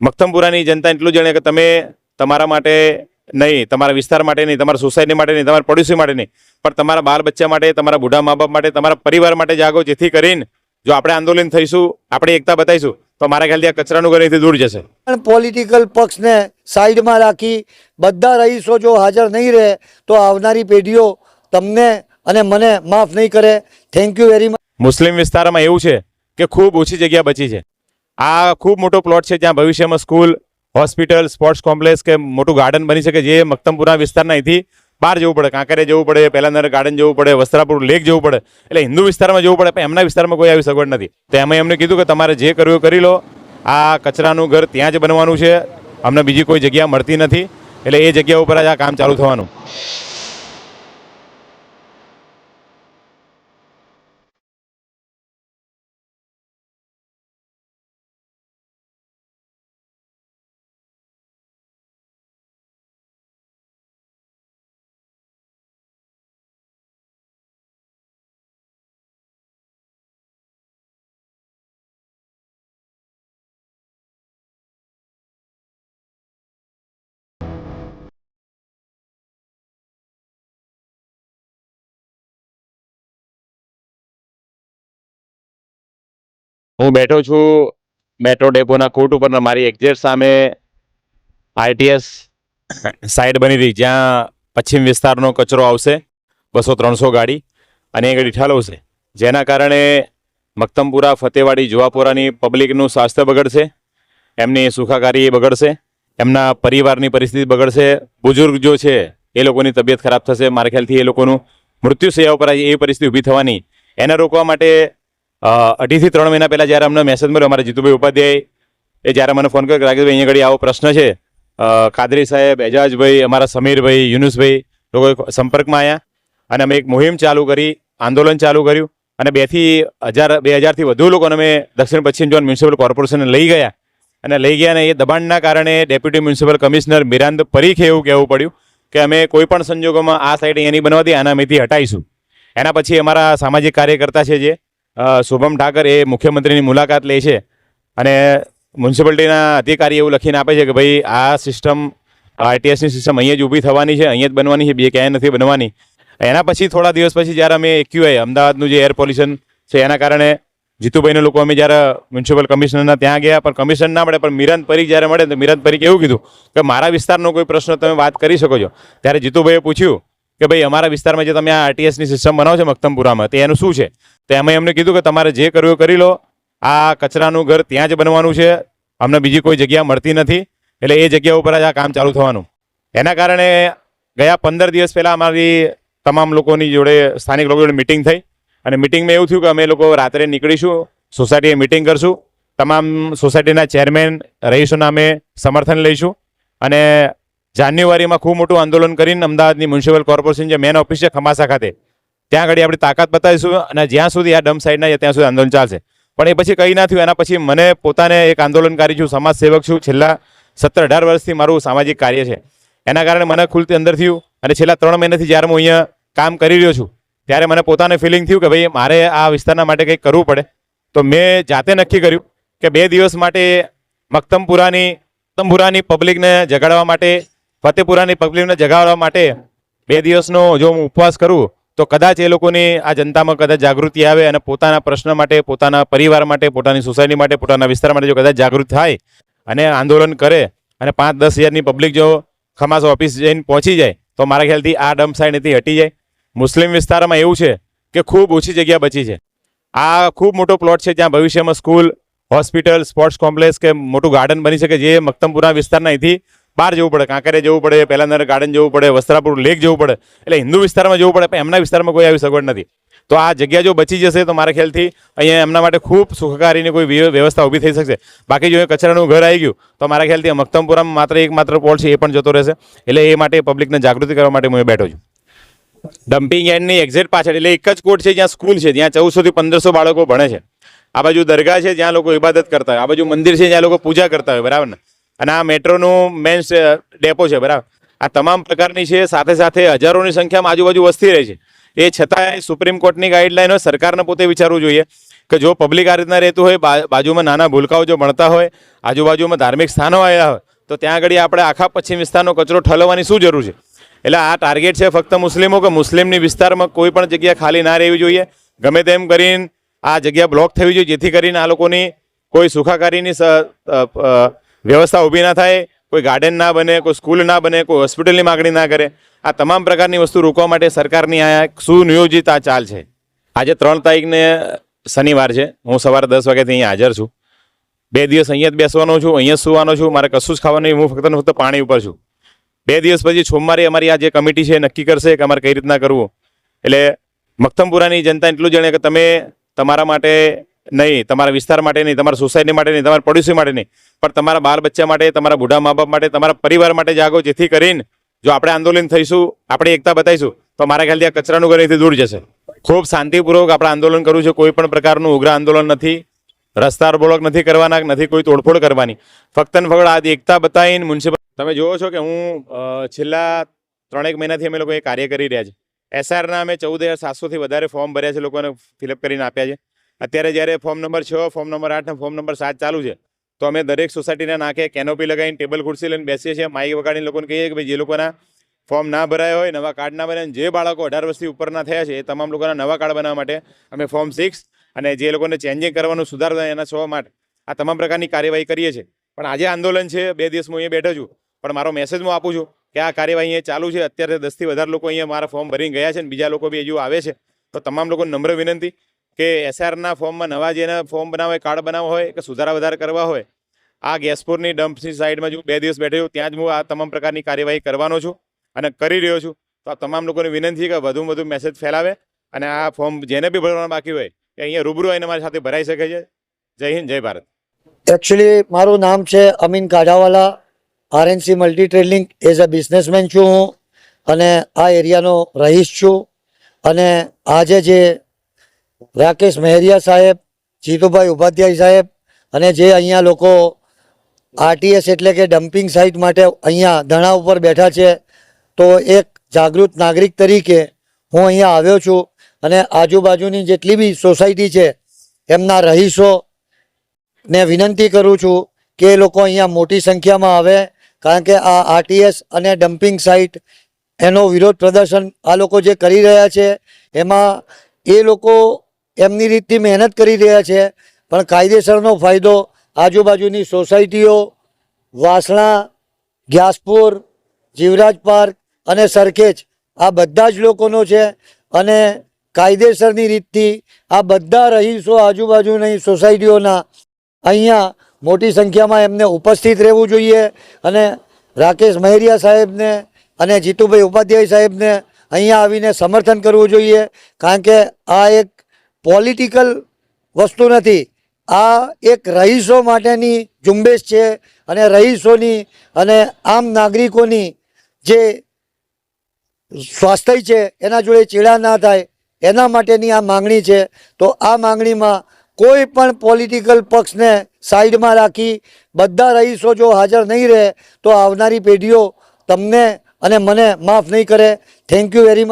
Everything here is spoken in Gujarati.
મક્તમપુરાની જનતા એટલું જાણે કે તમે તમારા માટે નહીં તમારા વિસ્તાર માટે નહીં તમારા સોસાયટી માટે નહીં તમારા પડોશી માટે નહીં પણ તમારા બાળ બચ્ચા માટે તમારા બુઢા મા બાપ માટે તમારા પરિવાર માટે જાગો જેથી કરીને જો આપણે આંદોલન થઈશું આપણે એકતા બતાવીશું તો મારા ખ્યાલથી આ કચરાનું ઘર અહીંથી દૂર જશે. પણ પોલિટિકલ પક્ષને સાઈડમાં રાખી બધા રહીશો જો હાજર નહીં રહે તો આવનારી પેઢીઓ તમને અને મને માફ નહીં કરે. થેન્ક યુ વેરી મચ મુસ્લિમ વિસ્તારમાં એવું છે કે ખૂબ ઓછી જગ્યા બચી છે. આ ખૂબ મોટો પ્લોટ છે જ્યાં ભવિષ્યમાં સ્કૂલ હોસ્પિટલ સ્પોર્ટ્સ કોમ્પ્લેક્સ કે મોટું ગાર્ડન બની શકે જે મક્તમપુરા વિસ્તારના અહીંથી બહાર જવું પડે કાંકરે જવું પડે પહેલાનગર ગાર્ડન જવું પડે, વસ્ત્રાપુર લેક જવું પડે. એટલે હિન્દુ વિસ્તારમાં જવું પડે, પણ એમના વિસ્તારમાં કોઈ આવી સગવડ નથી. તો એમાં એમને કીધું કે તમારે જે કરવું કરી લો. આ કચરાનું ઘર ત્યાં જ બનવાનું છે. અમને બીજી કોઈ જગ્યા મળતી નથી. એટલે એ જગ્યા ઉપર જ આ કામ ચાલુ થવાનું. હું બેઠો છું મેટ્રો ડેપોના કોર્ટ ઉપર મારી એક્ઝેક્ટ સામે આઈટીએસ સાઈડ બની રહી, જ્યાં પશ્ચિમ વિસ્તારનો કચરો આવશે, બસો ત્રણસો ગાડી અને એ ગાડી ઠાલવશે જેના કારણે મક્તમપુરા, ફતેવાડી, જુવાપુરાની પબ્લિકનું સ્વાસ્થ્ય બગડશે, એમની સુખાકારી બગડશે, એમના પરિવારની પરિસ્થિતિ બગડશે. બુઝુર્ગ જો છે, એ લોકોની તબિયત ખરાબ થશે. મારા ખ્યાલથી એ લોકોનું મૃત્યુ સેવા ઉપર એ પરિસ્થિતિ ઊભી થવાની. એને રોકવા માટે અઢીથી ત્રણ મહિના પહેલાં જ્યારે અમને મેસેજ મળ્યો, અમારા જીતુભાઈ ઉપાધ્યાય એ જ્યારે મને ફોન કર્યો રાકેશભાઈ, અહીંયા ઘડી આવો, પ્રશ્ન છે. કાદરી સાહેબ, એજાજભાઈ, અમારા સમીરભાઈ, યુનુસભાઈ લોકો સંપર્કમાં આવ્યા અને અમે એક મુહિમ ચાલુ કરી, આંદોલન ચાલુ કર્યું અને બેથી હજાર, બે હજારથી વધુ લોકોને અમે દક્ષિણ પશ્ચિમ ઝોન મ્યુનિસિપલ કોર્પોરેશનને લઈ ગયા અને લઈ ગયા અને એ દબાણના કારણે ડેપ્યુટી મ્યુનિસિપલ કમિશનર મિરાંદ પરીખે એવું કહેવું પડ્યું કે અમે કોઈ પણ સંજોગોમાં આ સાઈડ અહીંયાની બનવાથી આના અમેથી હટાઈશું. એના પછી અમારા સામાજિક કાર્યકર્તા છે જે શુભમ ઠાકર એ મુખ્યમંત્રીની મુલાકાત લે છે અને મ્યુનિસિપાલિટીના અધિકારી એવું લખીને આપે છે કે ભાઈ, આ સિસ્ટમ, આરટીએસની સિસ્ટમ અહીંયા જ ઊભી થવાની છે, અહીંયા જ બનવાની છે બે ક્યાંય નથી બનવાની. એના પછી થોડા દિવસ પછી જ્યારે અમે એક્યુઆઈ, અમદાવાદનું જે એર પોલ્યુશન છે, એના કારણે જીતુભાઈને લોકો અમે જ્યારે મ્યુનિસિપલ કમિશનરના ત્યાં ગયા, પણ કમિશન ના મળે, પણ મિરંદ પરીખ જ્યારે મળે, તો મિરંદ પરીખ એવું કીધું કે મારા વિસ્તારનો કોઈ પ્રશ્ન તમે વાત કરી શકો છો. ત્યારે જીતુભાઈએ પૂછ્યું કે ભાઈ, અમારા વિસ્તારમાં જે તમે આ આરટીએસની સિસ્ટમ બનાવો છો મક્તમપુરામાં, તે એનું શું છે? તો એમાં એમને કીધું કે તમારે જે કરવું કરી લો. આ કચરાનું ઘર ત્યાં જ બનવાનું છે. અમને બીજી કોઈ જગ્યા મળતી નથી. એટલે એ જગ્યા ઉપર જ આ કામ ચાલુ થવાનું. એના કારણે ગયા પંદર દિવસ પહેલાં અમારી તમામ લોકોની જોડે, સ્થાનિક લોકો જોડે મિટિંગ થઈ. અને મિટિંગમાં એવું થયું કે અમે લોકો રાત્રે નીકળીશું સોસાયટીએ મિટિંગ કરશું. તમામ સોસાયટીના ચેરમેન રહીશોના અમે સમર્થન લઈશું. અને જાન્યુઆરીમાં ખૂબ મોટું આંદોલન કરીને અમદાવાદની મ્યુનિસિપલ કોર્પોરેશન જે મેન ઓફિસ છે ખમાસા ખાતે, ત્યાં આગળ આપણી તાકાત બતાવીશું અને જ્યાં સુધી આ ડમ સાઈડ ના ત્યાં સુધી આંદોલન ચાલશે. પણ એ પછી કંઈ ના થયું, એના પછી મને પોતાને એક આંદોલનકારી છું, સમાજ સેવક છું. છેલ્લા સત્તર અઢાર વર્ષથી મારું સામાજિક કાર્ય છે. એના કારણે મને ખુલતી અંદર થયું અને છેલ્લા ત્રણ મહિનાથી જ્યારે હું અહીંયા કામ કરી રહ્યો છું, ત્યારે મને પોતાને ફિલિંગ થયું કે ભાઈ, મારે આ વિસ્તારના માટે કંઈક કરવું પડે. તો મેં જાતે નક્કી કર્યું કે બે દિવસ માટે મક્તમપુરાની મક્તમપુરાની પબ્લિકને જગાડવા માટે ફતેપુરાની પબ્લિકને જગાવવા માટે બે દિવસનો જો હું ઉપવાસ કરું, તો કદાચ એ લોકોની આ જનતામાં કદાચ જાગૃતિ આવે અને પોતાના પ્રશ્ન માટે, પોતાના પરિવાર માટે, પોતાની સોસાયટી માટે, પોતાના વિસ્તાર માટે જો કદાચ જાગૃત થાય અને આંદોલન કરે અને પાંચ દસ હજારની પબ્લિક જો ખમાસ ઓફિસ જઈને પહોંચી જાય, તો મારા ખ્યાલથી આ ડમ સાઈડથી હટી જાય. મુસ્લિમ વિસ્તારમાં એવું છે કે ખૂબ ઓછી જગ્યા બચી છે. આ ખૂબ મોટો પ્લોટ છે જ્યાં ભવિષ્યમાં સ્કૂલ, હોસ્પિટલ, સ્પોર્ટ્સ કોમ્પ્લેક્સ કે મોટું ગાર્ડન બની શકે જે મક્તમપુરા વિસ્તારના અહીંથી બહાર જવું પડે, કાંકરે જવું પડે પહેલાનગર ગાર્ડન જવું પડે, વસ્ત્રાપુર લેક જવું પડે. એટલે હિન્દુ વિસ્તારમાં જવું પડે, પણ એમના વિસ્તારમાં કોઈ આવી સગવડ નથી. તો આ જગ્યા જો બચી જશે, તો મારા ખ્યાલથી અહીંયા એમના માટે ખૂબ સુખકારીની કોઈ વ્યવસ્થા ઊભી થઈ શકશે. બાકી જો એ કચરાનું ઘર આવી ગયું, તો મારા ખ્યાલથી મક્તમપુરામાં માત્ર એક માત્ર પોલ છે, એ પણ જતો રહેશે. એટલે એ માટે પબ્લિકને જાગૃતિ કરવા માટે હું બેઠો છું. ડમ્પિંગ યાર્ડની એક્ઝેક્ટ પાછળ, એટલે એક જ કોર્ટ છે, જ્યાં સ્કૂલ છે, જ્યાં ચૌદસોથી પંદરસો બાળકો ભણે છે. આ બાજુ દરગાહ છે, જ્યાં લોકો ઇબાદત કરતા હોય. આ બાજુ મંદિર છે, જ્યાં લોકો પૂજા કરતા હોય, બરાબર ને? અને આ મેટ્રોનું મેન ડેપો છે, બરાબર. આ તમામ પ્રકારની છે, સાથે સાથે હજારોની સંખ્યામાં આજુબાજુ વસ્તી રહે છે. એ છતાંય સુપ્રીમ કોર્ટની ગાઈડલાઈનો સરકારને પોતે વિચારવું જોઈએ કે જો પબ્લિક આ રીતના રહેતું હોય બાજુમાં નાના ભૂલકાઓ જો ભણતા હોય, આજુબાજુમાં ધાર્મિક સ્થાનો આવ્યા હોય, તો ત્યાં આગળ આપણે આખા પશ્ચિમ વિસ્તારનો કચરો ઠલવવાની શું જરૂર છે? એટલે આ ટાર્ગેટ છે ફક્ત મુસ્લિમો કે મુસ્લિમની વિસ્તારમાં કોઈ પણ જગ્યા ખાલી ના રહેવી જોઈએ. ગમે તેમ કરીને આ જગ્યા બ્લોક થવી જોઈએ, જેથી કરીને આ લોકોની કોઈ સુખાકારીની વ્યવસ્થા ઊભી ના થાય, કોઈ ગાર્ડન ના બને, કોઈ સ્કૂલ ના બને, કોઈ હોસ્પિટલની માગણી ના કરે. આ તમામ પ્રકારની વસ્તુ રોકવા માટે સરકારની આ સુનિયોજિત આ ચાલ છે. આજે ત્રણ તારીખને શનિવાર છે. હું સવારે દસ વાગ્યાથી અહીંયા હાજર છું. બે દિવસ અહીંયા જ બેસવાનો છું, અહીંયા જ સુવાનો છું. મારે કશું જ ખાવાનું હું ફક્ત ફક્ત પાણી ઉપર છું. બે દિવસ પછી સોમવારે અમારી આ જે કમિટી છે નક્કી કરશે કે અમારે કઈ રીતના કરવું. એટલે મક્તમપુરાની જનતા એટલું જાણે કે તમે તમારા માટે નહીં, તમારા વિસ્તાર માટે નહીં, તમારા સોસાયટી માટે નહીં, તમારા પડોશી માટે નહીં, પણ તમારા બાળ બચ્ચા માટે, તમારા બુઢા મા બાપ માટે, તમારા પરિવાર માટે જાગો, જેથી કરીને જો આપણે આંદોલન થઈશું, આપણે એકતા બતાવીશું, તો મારા ખ્યાલથી આ કચરાનું ઘર અહીંથી દૂર જશે. ખૂબ શાંતિપૂર્વક આપણે આંદોલન કરવું છે, કોઈ પણ પ્રકારનું ઉગ્ર આંદોલન નથી રસ્તા બ્લોક નથી કરવાના, નથી કોઈ તોડફોડ કરવાની. ફક્ત ને ફક્ત આજે એકતા બતાવીને મ્યુનિસિપલ તમે જુઓ છો કે હું છેલ્લા ત્રણેક મહિનાથી અમે લોકો એ કાર્ય કરી રહ્યા છે. એસઆરના અમે ચૌદ હજાર સાતસોથી વધારે ફોર્મ ભર્યા છે, લોકોને ફિલઅપ કરીને આપ્યા છે. અત્યારે જ્યારે ફોર્મ નંબર છ, ફોર્મ નંબર આઠ અને ફોર્મ નંબર સાત ચાલુ છે, તો અમે દરેક સોસાયટીના નાખે કેનોપી લગાવીને ટેબલ ખુરશી લઈને બેસીએ છીએ. માઇક વગાડીને લોકોને કહીએ કે ભાઈ, જે લોકોના ફોર્મ ના ભરાયા હોય, નવા કાર્ડ ના બનાવે જે બાળકો અઢાર વર્ષથી ઉપરના થયા છે, એ તમામ લોકોના નવા કાર્ડ બનાવવા માટે અમે ફોર્મ સિક્સ અને જે લોકોને ચેન્જિંગ કરવાનું સુધારવા એના છ માટે આ તમામ પ્રકારની કાર્યવાહી કરીએ છીએ. પણ આજે આંદોલન છે, બે દિવસ હું અહીંયા બેઠો છું, પણ મારો મેસેજ હું આપું છું કે આ કાર્યવાહી અહીંયા ચાલુ છે. અત્યારે દસથી વધારે લોકો અહીંયા મારા ફોર્મ ભરીને ગયા છે અને બીજા લોકો બી હજુ આવે છે. તો તમામ લોકોને નમ્ર વિનંતી કે એસઆરના ફોર્મમાં નવા જેના ફોર્મ બનાવવા હોય કાર્ડ બનાવવા હોય કે સુધારા વધારા કરવા હોય, આ ગેસપુરની ડમ્પની સાઈડમાં જો બે દિવસ બેઠો ત્યાં જ હું આ તમામ પ્રકારની કાર્યવાહી કરવાનો છું અને કરી રહ્યો છું. તો આ તમામ લોકોને વિનંતી કે વધુ વધુ મેસેજ ફેલાવે અને આ ફોર્મ જેને બી ભરવાનું બાકી હોય કે અહીંયા રૂબરૂ આવીને મારી સાથે ભરાઈ શકે છે. જય હિન્દ, જય ભારત. એકચ્યુઅલી મારું નામ છે Amin Kadhawala RNC multi trading as a businessman છું હું અને આ એરિયાનો રહીશ છું. અને આજે જે રાકેશ મહેરિયા સાહેબ, જીતુભાઈ ઉપાધ્યાય સાહેબ અને જે અહીંયા લોકો આરટીએસ એટલે કે ડમ્પિંગ સાઇટ માટે અહીંયા ધણા ઉપર બેઠા છે, તો એક જાગૃત નાગરિક તરીકે હું અહીંયા આવ્યો છું અને આજુબાજુની જેટલી બી સોસાયટી છે, એમના રહીશો ને વિનંતી કરું છું કે એ લોકો અહીંયા મોટી સંખ્યામાં આવે, કારણ કે આ આરટીએસ અને ડમ્પિંગ સાઇટ એનો વિરોધ પ્રદર્શન આ લોકો જે કરી રહ્યા છે, એમાં એ લોકો એમની રીતથી મહેનત કરી રહ્યા છે. પણ કાયદેસરનો ફાયદો આજુબાજુની સોસાયટીઓ, વાસણા, ગ્યાસપુર, જીવરાજ પાર્ક અને સરખેજ, આ બધા જ લોકોનો છે અને કાયદેસરની રીતથી આ બધા રહીશો આજુબાજુની સોસાયટીઓના અહીંયા મોટી સંખ્યામાં એમને ઉપસ્થિત રહેવું જોઈએ અને રાકેશ મહેરિયા સાહેબને અને જીતુભાઈ ઉપાધ્યાય સાહેબને અહીંયા આવીને સમર્થન કરવું જોઈએ. કારણ કે આ એક પોલિટિકલ વસ્તુ નથી. આ એક રહીશો માટેની ઝુંબેશ છે અને રહીશોની અને આમ નાગરિકોની જે સ્વાસ્થ્ય છે, એના જોડે ચેડા ના થાય, એના માટેની આ માંગણી છે. તો આ માંગણીમાં કોઈ પણ પોલિટિકલ પક્ષને સાઈડમાં રાખી બધા રહીશો જો હાજર નહીં રહે, તો આવનારી પેઢીઓ તમને અને મને માફ નહીં કરે. Thank you very much